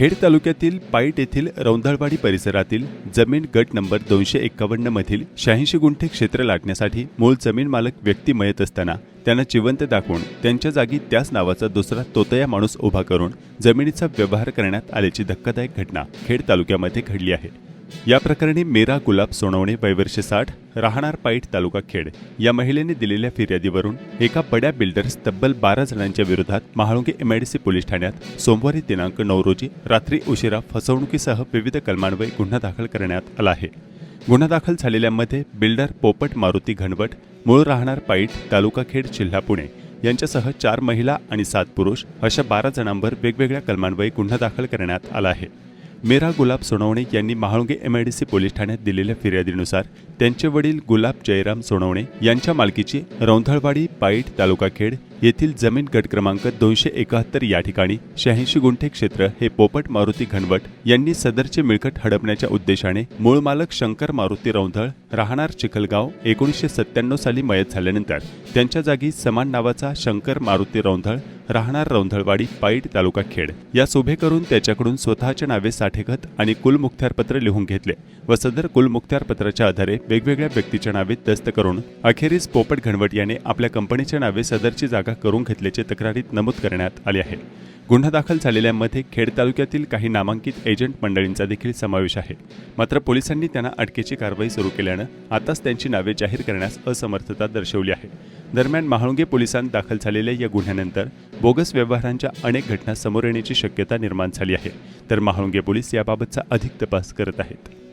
खेड तालुक्यातील पाईट येथील रौंदळवाडी परिसरातील जमीन गट नंबर दोनशे एक्कावन्न मधील शहाऐंशी गुंठे क्षेत्र लाटण्यासाठी मूळ जमीन मालक व्यक्ती मयत असताना त्यांना जिवंत दाखवून त्यांच्या जागी त्याच नावाचा दुसरा तोतया माणूस उभा करून जमिनीचा व्यवहार करण्यात आल्याची धक्कादायक घटना खेड तालुक्यामध्ये घडली आहे. या प्रकरणी मीरा गुलाब सोनवणे वयवर्षे साठ राहणार पाईट तालुका खेड या महिलेने दिलेल्या फिर्यादीवरून एका बड्या बिल्डर्स तब्बल बारा जणांच्या विरोधात महाळुंगे एमआयडीसी पोलीस ठाण्यात सोमवारी दिनांक नऊ रोजी रात्री उशिरा फसवणुकीसह विविध कलमान्वये गुन्हा दाखल करण्यात आला आहे. गुन्हा दाखल झालेल्यांमध्ये बिल्डर पोपट मारुती घनवट मूळ राहणार पाईट तालुका खेड जिल्हा पुणे यांच्यासह चार महिला आणि सात पुरुष अशा बारा जणांवर वेगवेगळ्या कलमान्वये गुन्हा दाखल करण्यात आला आहे. मेरा गुलाब सोनवणे यांनी महाळुंगे सी पोलीस ठाण्यात दिलेल्या फिर्यादीनुसार त्यांचे वडील गुलाब जयराम सोनवणे यांच्या मालकीची रौंधळवाडी पाईट तालुका खेड येथील जमीन गट क्रमांक दोनशे एकाहत्तर या ठिकाणी शहाऐंशी गुंठे क्षेत्र हे पोपट मारुती घनवट यांनी सदरचे मिळकत हडपण्याच्या उद्देशाने मूळ मालक शंकर मारुती रौंधळ राहणार चिखलगाव एकोणीसशे सत्त्याण्णव साली मयत झाल्यानंतर त्यांच्या जागी समान नावाचा शंकर मारुती रौंधळ राहणार रौंधळवाडी पाईट तालुका खेड. या उभे करून त्याच्याकडून स्वतःच्या नावे साठेखत आणि कुलमुखत्यारपत्र लिहून घेतले व सदर कुलमुखत्यारपत्राच्या आधारे वेगवेगळ्या व्यक्तीच्या नावे दस्त करून अखेरीस पोपट घनवट याने आपल्या कंपनीच्या नावे सदरची जागा करून घेतल्याचे तक्रारीत नमूद करण्यात आले आहे. गुन्हा दाखल झालेल्यांमध्ये खेड तालुक्यातील काही नामांकित एजंट मंडळींचा देखील समावेश आहे. मात्र पोलिसांनी त्यांना अटकेची कारवाई सुरू केल्यानं आताच त्यांची नावे जाहीर करण्यास असमर्थता दर्शवली आहे. दरम्यान महाळुंगे पोलिसांत दाखल झालेल्या या गुन्ह्यानंतर बोगस व्यवहारांच्या अनेक घटना समोर येण्याची शक्यता निर्माण झाली आहे. तर महाळुंगे पोलीस याबाबतचा अधिक तपास करत आहेत.